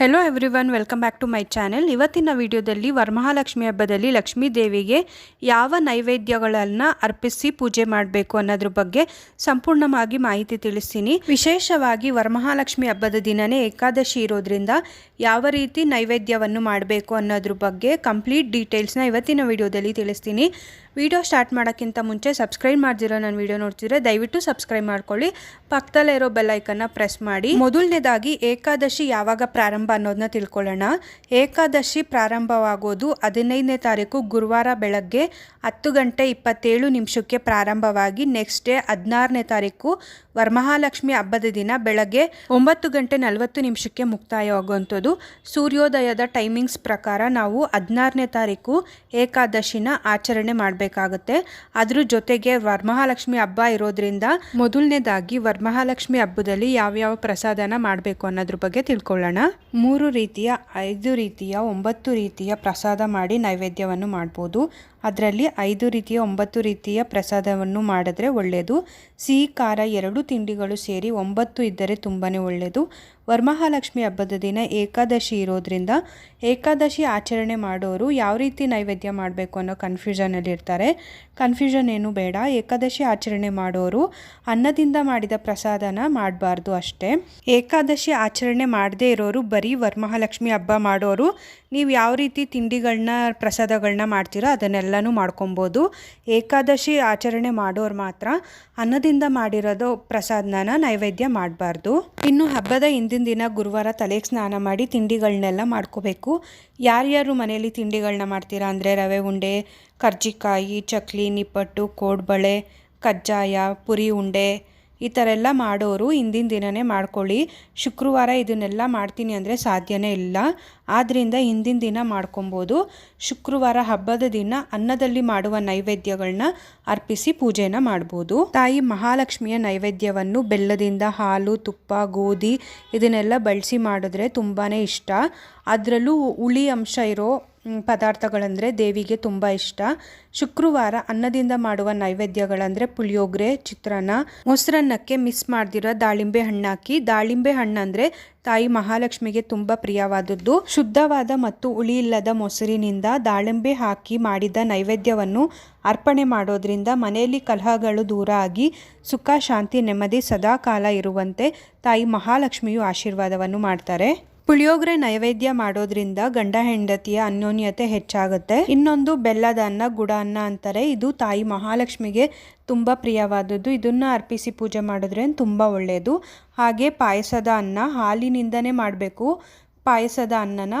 Hello everyone welcome back to my channel ಇವತ್ತಿನ ವಿಡಿಯೋದಲ್ಲಿ ವರಮಹಾಲಕ್ಷ್ಮಿ ಹಬ್ಬದಲ್ಲಿ ಲಕ್ಷ್ಮೀ ದೇವಿಗೆ ಯಾವ ನೈವೇದ್ಯಗಳನ್ನು ಅರ್ಪಿಸಿ ಪೂಜೆ ಮಾಡಬೇಕು ಅನ್ನೋದ್ರ ಬಗ್ಗೆ ಸಂಪೂರ್ಣವಾಗಿ ಮಾಹಿತಿ ತಿಳಿಸ್ತೀನಿ. ವಿಶೇಷವಾಗಿ ವರಮಹಾಲಕ್ಷ್ಮಿ ಹಬ್ಬದ ದಿನನೇ ಏಕಾದಶಿ ಇರೋದ್ರಿಂದ ಯಾವ ರೀತಿ ನೈವೇದ್ಯವನ್ನು ಮಾಡಬೇಕು ಅನ್ನೋದ್ರ ಬಗ್ಗೆ ಕಂಪ್ಲೀಟ್ ಡೀಟೇಲ್ಸ್ನ ಇವತ್ತಿನ ವಿಡಿಯೋದಲ್ಲಿ ತಿಳಿಸ್ತೀನಿ. ವಿಡಿಯೋ ಸ್ಟಾರ್ಟ್ ಮಾಡೋಕ್ಕಿಂತ ಮುಂಚೆ ಸಬ್ಸ್ಕ್ರೈಬ್ ಮಾಡ್ದಿರೋ ನಾನು ವಿಡಿಯೋ ನೋಡ್ತಿದ್ರೆ ದಯವಿಟ್ಟು ಸಬ್ಸ್ಕ್ರೈಬ್ ಮಾಡ್ಕೊಳ್ಳಿ. ಪಕ್ಕದಲ್ಲೇ ಇರೋ ಬೆಲ್ ಐಕನ್ನ ಪ್ರೆಸ್ ಮಾಡಿ. ಮೊದಲನೇದಾಗಿ ಏಕಾದಶಿ ಯಾವಾಗ ಪ್ರಾರಂಭ ಅನ್ನೋದನ್ನ ತಿಳ್ಕೊಳ್ಳೋಣ. ಏಕಾದಶಿ ಪ್ರಾರಂಭವಾಗೋದು ಹದಿನೈದನೇ ತಾರೀಕು ಗುರುವಾರ ಬೆಳಗ್ಗೆ ಹತ್ತು ಗಂಟೆ ಇಪ್ಪತ್ತೇಳು ನಿಮಿಷಕ್ಕೆ ಪ್ರಾರಂಭವಾಗಿ ನೆಕ್ಸ್ಟ್ ಡೇ ಹದಿನಾರನೇ ತಾರೀಕು ವರಮಹಾಲಕ್ಷ್ಮಿ ಹಬ್ಬದ ದಿನ ಬೆಳಗ್ಗೆ ಒಂಬತ್ತು ಗಂಟೆ ನಲವತ್ತು ನಿಮಿಷಕ್ಕೆ ಮುಕ್ತಾಯವಾಗುವಂಥದ್ದು. ಸೂರ್ಯೋದಯದ ಟೈಮಿಂಗ್ಸ್ ಪ್ರಕಾರ ನಾವು ಹದಿನಾರನೇ ತಾರೀಕು ಏಕಾದಶಿನ ಆಚರಣೆ ಮಾಡಬೇಕಾಗುತ್ತೆ. ಅದ್ರ ಜೊತೆಗೆ ವರಮಹಾಲಕ್ಷ್ಮಿ ಹಬ್ಬ ಇರೋದ್ರಿಂದ ಮೊದಲನೇದಾಗಿ ವರಮಹಾಲಕ್ಷ್ಮಿ ಹಬ್ಬದಲ್ಲಿ ಯಾವ್ಯಾವ ಪ್ರಸಾದನ ಮಾಡಬೇಕು ಅನ್ನೋದ್ರ ಬಗ್ಗೆ ತಿಳ್ಕೊಳ್ಳೋಣ. ಮೂರು ರೀತಿಯ, ಐದು ರೀತಿಯ, ಒಂಬತ್ತು ರೀತಿಯ ಪ್ರಸಾದ ಮಾಡಿ ನೈವೇದ್ಯವನ್ನು ಮಾಡ್ಬೋದು. ಅದರಲ್ಲಿ ಐದು ರೀತಿಯ, ಒಂಬತ್ತು ರೀತಿಯ ಪ್ರಸಾದವನ್ನು ಮಾಡಿದ್ರೆ ಒಳ್ಳೆಯದು ಸಿಹಿ ಖಾರ ಎರಡು ತಿಂಡಿಗಳು ಸೇರಿ ಒಂಬತ್ತು ಇದ್ದರೆ ತುಂಬಾ ಒಳ್ಳೆಯದು. ವರಮಹಾಲಕ್ಷ್ಮಿ ಹಬ್ಬದ ದಿನ ಏಕಾದಶಿ ಇರೋದ್ರಿಂದ ಏಕಾದಶಿ ಆಚರಣೆ ಮಾಡೋರು ಯಾವ ರೀತಿ ನೈವೇದ್ಯ ಮಾಡಬೇಕು ಅನ್ನೋ ಕನ್ಫ್ಯೂಷನಲ್ಲಿ ಇರ್ತಾರೆ. ಕನ್ಫ್ಯೂಷನ್ ಏನು ಬೇಡ. ಏಕಾದಶಿ ಆಚರಣೆ ಮಾಡೋರು ಅನ್ನದಿಂದ ಮಾಡಿದ ಪ್ರಸಾದನ ಮಾಡಬಾರ್ದು ಅಷ್ಟೇ. ಏಕಾದಶಿ ಆಚರಣೆ ಮಾಡದೇ ಇರೋರು ಬರೀ ವರಮಹಾಲಕ್ಷ್ಮಿ ಹಬ್ಬ ಮಾಡೋರು. ನೀವು ಯಾವ ರೀತಿ ತಿಂಡಿಗಳನ್ನ, ಪ್ರಸಾದಗಳನ್ನ ಮಾಡ್ತೀರೋ ಅದನ್ನೆಲ್ಲನೂ ಮಾಡ್ಕೊಬೋದು. ಏಕಾದಶಿ ಆಚರಣೆ ಮಾಡೋರು ಮಾತ್ರ ಅನ್ನದಿಂದ ಮಾಡಿರೋದು ಪ್ರಸಾದನ ನೈವೇದ್ಯ ಮಾಡಬಾರ್ದು. ಇನ್ನು ಹಬ್ಬದ ಹಿಂದಿನ ದಿನ ಗುರುವಾರ ತಲೆಗೆ ಸ್ನಾನ ಮಾಡಿ ತಿಂಡಿಗಳನ್ನೆಲ್ಲ ಮಾಡ್ಕೋಬೇಕು. ಯಾರ್ಯಾರು ಮನೆಯಲ್ಲಿ ತಿಂಡಿಗಳನ್ನ ಮಾಡ್ತೀರಾ? ಅಂದರೆ ರವೆ ಉಂಡೆ, ಕರ್ಜಿಕಾಯಿ, ಚಕ್ಲಿ, ನಿಪ್ಪಟ್ಟು, ಕೋಡ್ಬಳೆ, ಕಜ್ಜಾಯ, ಪುರಿ ಉಂಡೆ ಈ ಥರ ಎಲ್ಲ ಮಾಡೋರು ಹಿಂದಿನ ದಿನವೇ ಮಾಡ್ಕೊಳ್ಳಿ. ಶುಕ್ರವಾರ ಇದನ್ನೆಲ್ಲ ಮಾಡ್ತೀನಿ ಅಂದರೆ ಸಾಧ್ಯನೇ ಇಲ್ಲ. ಆದ್ದರಿಂದ ಹಿಂದಿನ ದಿನ ಮಾಡ್ಕೊಬೋದು. ಶುಕ್ರವಾರ ಹಬ್ಬದ ದಿನ ಅನ್ನದಲ್ಲಿ ಮಾಡುವ ನೈವೇದ್ಯಗಳನ್ನ ಅರ್ಪಿಸಿ ಪೂಜೆನ ಮಾಡ್ಬೋದು. ತಾಯಿ ಮಹಾಲಕ್ಷ್ಮಿಯ ನೈವೇದ್ಯವನ್ನು ಬೆಲ್ಲದಿಂದ ಹಾಲು, ತುಪ್ಪ, ಗೋಧಿ ಇದನ್ನೆಲ್ಲ ಬಳಸಿ ಮಾಡಿದ್ರೆ ತುಂಬಾ ಇಷ್ಟ. ಅದರಲ್ಲೂ ಹುಳಿ ಅಂಶ ಇರೋ ಪದಾರ್ಥಗಳಂದರೆ ದೇವಿಗೆ ತುಂಬ ಇಷ್ಟ. ಶುಕ್ರವಾರ ಅನ್ನದಿಂದ ಮಾಡುವ ನೈವೇದ್ಯಗಳಂದರೆ ಪುಳಿಯೋಗರೆ, ಚಿತ್ರಾನ್ನ. ಮೊಸರನ್ನಕ್ಕೆ ಮಿಸ್ ಮಾಡ್ದಿರೋ ದಾಳಿಂಬೆ ಹಣ್ಣಾಕಿ ದಾಳಿಂಬೆ ಹಣ್ಣಂದರೆ ತಾಯಿ ಮಹಾಲಕ್ಷ್ಮಿಗೆ ತುಂಬ ಪ್ರಿಯವಾದದ್ದು. ಶುದ್ಧವಾದ ಮತ್ತು ಹುಳಿ ಇಲ್ಲದ ಮೊಸರಿನಿಂದ ದಾಳಿಂಬೆ ಹಾಕಿ ಮಾಡಿದ ನೈವೇದ್ಯವನ್ನು ಅರ್ಪಣೆ ಮಾಡೋದ್ರಿಂದ ಮನೆಯಲ್ಲಿ ಕಲಹಗಳು ದೂರ ಆಗಿ ಸುಖ, ಶಾಂತಿ, ನೆಮ್ಮದಿ ಸದಾಕಾಲ ಇರುವಂತೆ ತಾಯಿ ಮಹಾಲಕ್ಷ್ಮಿಯು ಆಶೀರ್ವಾದವನ್ನು ಮಾಡ್ತಾರೆ. ಪುಳಿಯೋಗರೆ ನೈವೇದ್ಯ ಮಾಡೋದ್ರಿಂದ ಗಂಡ ಹೆಂಡತಿಯ ಅನ್ಯೋನ್ಯತೆ ಹೆಚ್ಚಾಗುತ್ತೆ. ಇನ್ನೊಂದು ಬೆಲ್ಲದ ಅನ್ನ, ಗುಡ ಅನ್ನ ಅಂತಾರೆ. ಇದು ತಾಯಿ ಮಹಾಲಕ್ಷ್ಮಿಗೆ ತುಂಬ ಪ್ರಿಯವಾದದ್ದು. ಇದನ್ನು ಅರ್ಪಿಸಿ ಪೂಜೆ ಮಾಡಿದ್ರೆ ತುಂಬ ಒಳ್ಳೆಯದು ಹಾಗೆ ಪಾಯಸದ ಅನ್ನ ಹಾಲಿನಿಂದನೇ ಮಾಡಬೇಕು. ಪಾಯಸದ ಅನ್ನನ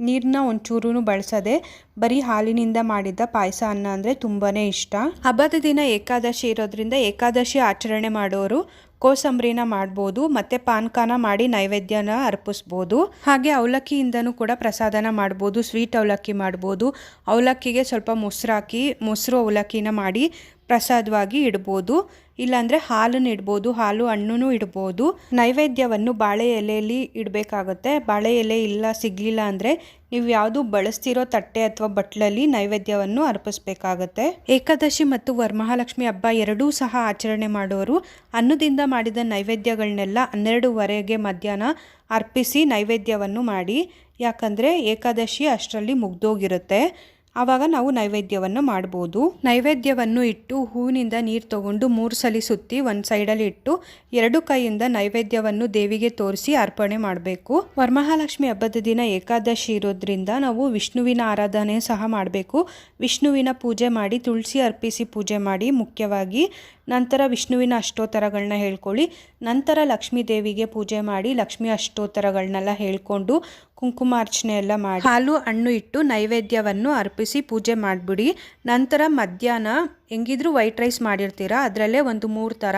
ನೀರನ್ನ ಒಂಚೂರು ಬಳಸದೆ ಬರೀ ಹಾಲಿನಿಂದ ಮಾಡಿದ ಪಾಯಸ ಅನ್ನ ಅಂದರೆ ತುಂಬಾ ಇಷ್ಟ. ಹಬ್ಬದ ದಿನ ಏಕಾದಶಿ ಇರೋದ್ರಿಂದ ಏಕಾದಶಿ ಆಚರಣೆ ಮಾಡೋರು ಕೋಸಂಬರಿನ ಮಾಡ್ಬೋದು, ಮತ್ತು ಪಾನ್ಕಾನ ಮಾಡಿ ನೈವೇದ್ಯನ ಅರ್ಪಿಸ್ಬೋದು. ಹಾಗೆ ಅವಲಕ್ಕಿಯಿಂದನೂ ಕೂಡ ಪ್ರಸಾದನ ಮಾಡ್ಬೋದು, ಸ್ವೀಟ್ ಅವಲಕ್ಕಿ ಮಾಡ್ಬೋದು. ಅವಲಕ್ಕಿಗೆ ಸ್ವಲ್ಪ ಮೊಸರು ಹಾಕಿ, ಮೊಸರು ಅವಲಕ್ಕಿನ ಮಾಡಿ ಪ್ರಸಾದವಾಗಿ ಇಡ್ಬೋದು. ಇಲ್ಲಾಂದರೆ ಹಾಲನ್ನು ಇಡ್ಬೋದು, ಹಾಲು ಹಣ್ಣು ಇಡ್ಬೋದು. ನೈವೇದ್ಯವನ್ನು ಬಾಳೆ ಎಲೆಯಲ್ಲಿ ಇಡಬೇಕಾಗುತ್ತೆ. ಬಾಳೆ ಎಲೆ ಇಲ್ಲ, ಸಿಗಲಿಲ್ಲ ಅಂದರೆ ನೀವು ಯಾವುದು ಬಳಸ್ತಿರೋ ತಟ್ಟೆ ಅಥವಾ ಬಟ್ಲಲ್ಲಿ ನೈವೇದ್ಯವನ್ನು ಅರ್ಪಿಸಬೇಕಾಗತ್ತೆ. ಏಕಾದಶಿ ಮತ್ತು ವರಮಹಾಲಕ್ಷ್ಮಿ ಹಬ್ಬ ಎರಡೂ ಸಹ ಆಚರಣೆ ಮಾಡುವರು ಅನ್ನದಿಂದ ಮಾಡಿದ ನೈವೇದ್ಯಗಳನ್ನೆಲ್ಲ ಹನ್ನೆರಡುವರೆಗೆ ಮಧ್ಯಾಹ್ನ ಅರ್ಪಿಸಿ ನೈವೇದ್ಯವನ್ನು ಮಾಡಿ. ಯಾಕಂದರೆ ಏಕಾದಶಿ ಅಷ್ಟರಲ್ಲಿ ಮುಗ್ದೋಗಿರುತ್ತೆ. ಆವಾಗ ನಾವು ನೈವೇದ್ಯವನ್ನು ಮಾಡ್ಬೋದು. ನೈವೇದ್ಯವನ್ನು ಇಟ್ಟು ಹೂವಿನಿಂದ ನೀರು ತಗೊಂಡು ಮೂರು ಸಲ ಸುತ್ತಿ ಒಂದು ಸೈಡಲ್ಲಿ ಇಟ್ಟು ಎರಡು ಕೈಯಿಂದ ನೈವೇದ್ಯವನ್ನು ದೇವಿಗೆ ತೋರಿಸಿ ಅರ್ಪಣೆ ಮಾಡಬೇಕು. ವರಮಹಾಲಕ್ಷ್ಮಿ ಹಬ್ಬದ ದಿನ ಏಕಾದಶಿ ಇರೋದ್ರಿಂದ ನಾವು ವಿಷ್ಣುವಿನ ಆರಾಧನೆ ಸಹ ಮಾಡಬೇಕು. ವಿಷ್ಣುವಿನ ಪೂಜೆ ಮಾಡಿ ತುಳಸಿ ಅರ್ಪಿಸಿ ಪೂಜೆ ಮಾಡಿ ಮುಖ್ಯವಾಗಿ. ನಂತರ ವಿಷ್ಣುವಿನ ಅಷ್ಟೋತ್ತರಗಳನ್ನ ಹೇಳ್ಕೊಳ್ಳಿ. ನಂತರ ಲಕ್ಷ್ಮೀ ದೇವಿಗೆ ಪೂಜೆ ಮಾಡಿ ಲಕ್ಷ್ಮಿ ಅಷ್ಟೋತ್ತರಗಳನ್ನೆಲ್ಲ ಹೇಳ್ಕೊಂಡು ಕುಂಕುಮಾರ್ಚನೆ ಎಲ್ಲ ಮಾಡಿ. ಹಾಲು, ಹಣ್ಣು ಇಟ್ಟು ನೈವೇದ್ಯವನ್ನು ಅರ್ಪಿಸಿ ಪೂಜೆ ಮಾಡಿಬಿಡಿ. ನಂತರ ಮಧ್ಯಾಹ್ನ ಹೆಂಗಿದ್ರು ವೈಟ್ ರೈಸ್ ಮಾಡಿರ್ತೀರಾ? ಅದರಲ್ಲೇ ಒಂದು ಮೂರು ಥರ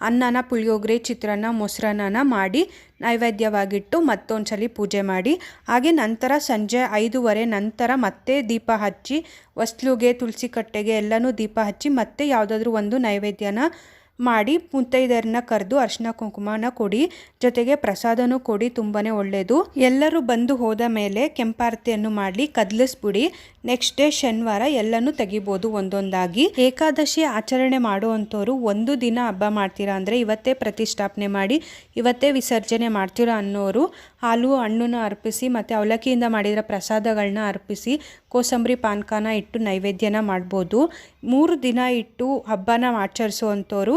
ಅನ್ನನ, ಪುಳಿಯೋಗರೆ, ಚಿತ್ರಾನ್ನ ಮೊಸರನ್ನ ಮಾಡಿ ನೈವೇದ್ಯವಾಗಿಟ್ಟು ಮತ್ತೊಂದು ಸಲ ಪೂಜೆ ಮಾಡಿ. ಹಾಗೆ ನಂತರ ಸಂಜೆ ಐದೂವರೆ ನಂತರ ಮತ್ತೆ ದೀಪ ಹಚ್ಚಿ, ಹೊಸ್ಲುಗೆ, ತುಳಸಿ ಕಟ್ಟೆಗೆ ಎಲ್ಲನೂ ದೀಪ ಹಚ್ಚಿ ಮತ್ತೆ ಯಾವುದಾದ್ರೂ ಒಂದು ನೈವೇದ್ಯನ ಮಾಡಿ ಮುತ್ತೈದೆಯರನ್ನ ಕರೆದು ಅರ್ಶಿನ ಕುಂಕುಮನ ಕೊಡಿ, ಜೊತೆಗೆ ಪ್ರಸಾದನೂ ಕೊಡಿ ತುಂಬಾ ಒಳ್ಳೆಯದು ಎಲ್ಲರೂ ಬಂದು ಹೋದ ಮೇಲೆ ಕೆಂಪಾರತಿಯನ್ನು ಮಾಡಿ ಕದಲಿಸ್ಬಿಡಿ. ನೆಕ್ಸ್ಟ್ ಡೇ ಶನಿವಾರ ಎಲ್ಲನೂ ತೆಗಿಬೋದು ಒಂದೊಂದಾಗಿ. ಏಕಾದಶಿ ಆಚರಣೆ ಮಾಡುವಂಥವ್ರು ಒಂದು ದಿನ ಹಬ್ಬ ಮಾಡ್ತೀರಾ ಅಂದರೆ ಇವತ್ತೇ ಪ್ರತಿಷ್ಠಾಪನೆ ಮಾಡಿ, ಇವತ್ತೇ ವಿಸರ್ಜನೆ ಮಾಡ್ತೀರಾ ಅನ್ನೋರು ಹಾಲು, ಹಣ್ಣನ್ನು ಅರ್ಪಿಸಿ ಮತ್ತು ಅವಲಕ್ಕಿಯಿಂದ ಮಾಡಿದ ಪ್ರಸಾದಗಳನ್ನ ಅರ್ಪಿಸಿ ಕೋಸಂಬರಿ ಪಾನಕನ ಇಟ್ಟು ನೈವೇದ್ಯನ ಮಾಡ್ಬೋದು. ಮೂರು ದಿನ ಇಟ್ಟು ಹಬ್ಬನ ಆಚರಿಸುವಂಥವ್ರು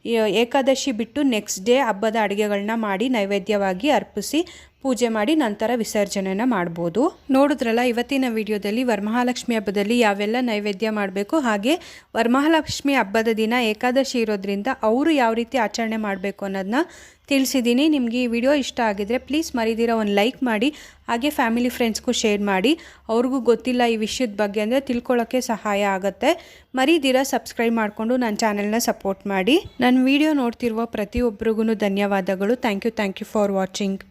ಏಕಾದಶಿ ಬಿಟ್ಟು ನೆಕ್ಸ್ಟ್ ಡೇ ಹಬ್ಬದ ಅಡುಗೆಗಳನ್ನ ಮಾಡಿ ನೈವೇದ್ಯವಾಗಿ ಅರ್ಪಿಸಿ ಪೂಜೆ ಮಾಡಿ ನಂತರ ವಿಸರ್ಜನೆನ ಮಾಡ್ಬೋದು. ನೋಡಿದ್ರಲ್ಲ, ಇವತ್ತಿನ ವಿಡಿಯೋದಲ್ಲಿ ವರಮಹಾಲಕ್ಷ್ಮಿ ಹಬ್ಬದಲ್ಲಿ ಯಾವೆಲ್ಲ ನೈವೇದ್ಯ ಮಾಡಬೇಕು, ಹಾಗೆ ವರಮಹಾಲಕ್ಷ್ಮಿ ಹಬ್ಬದ ದಿನ ಏಕಾದಶಿ ಇರೋದ್ರಿಂದ ಅವರು ಯಾವ ರೀತಿ ಆಚರಣೆ ಮಾಡಬೇಕು ಅನ್ನೋದನ್ನ ತಿಳಿಸಿದ್ದೀನಿ. ನಿಮಗೆ ಈ ವಿಡಿಯೋ ಇಷ್ಟ ಆಗಿದ್ರೆ ಪ್ಲೀಸ್ ಮರಿದಿರೋ ಒಂದು ಲೈಕ್ ಮಾಡಿ, ಹಾಗೆ ಫ್ಯಾಮಿಲಿ ಫ್ರೆಂಡ್ಸ್ಗೂ ಶೇರ್ ಮಾಡಿ. ಅವ್ರಿಗೂ ಗೊತ್ತಿಲ್ಲ ಈ ವಿಷಯದ ಬಗ್ಗೆ ಅಂದರೆ ತಿಳ್ಕೊಳ್ಳೋಕ್ಕೆ ಸಹಾಯ ಆಗುತ್ತೆ. ಮರಿದಿರ ಸಬ್ಸ್ಕ್ರೈಬ್ ಮಾಡಿಕೊಂಡು ನನ್ನ ಚಾನೆಲ್ನ ಸಪೋರ್ಟ್ ಮಾಡಿ. ನನ್ನ ವಿಡಿಯೋ ನೋಡ್ತಿರುವ ಪ್ರತಿಯೊಬ್ಬರಿಗೂ ಧನ್ಯವಾದಗಳು. Thank you thank you for watching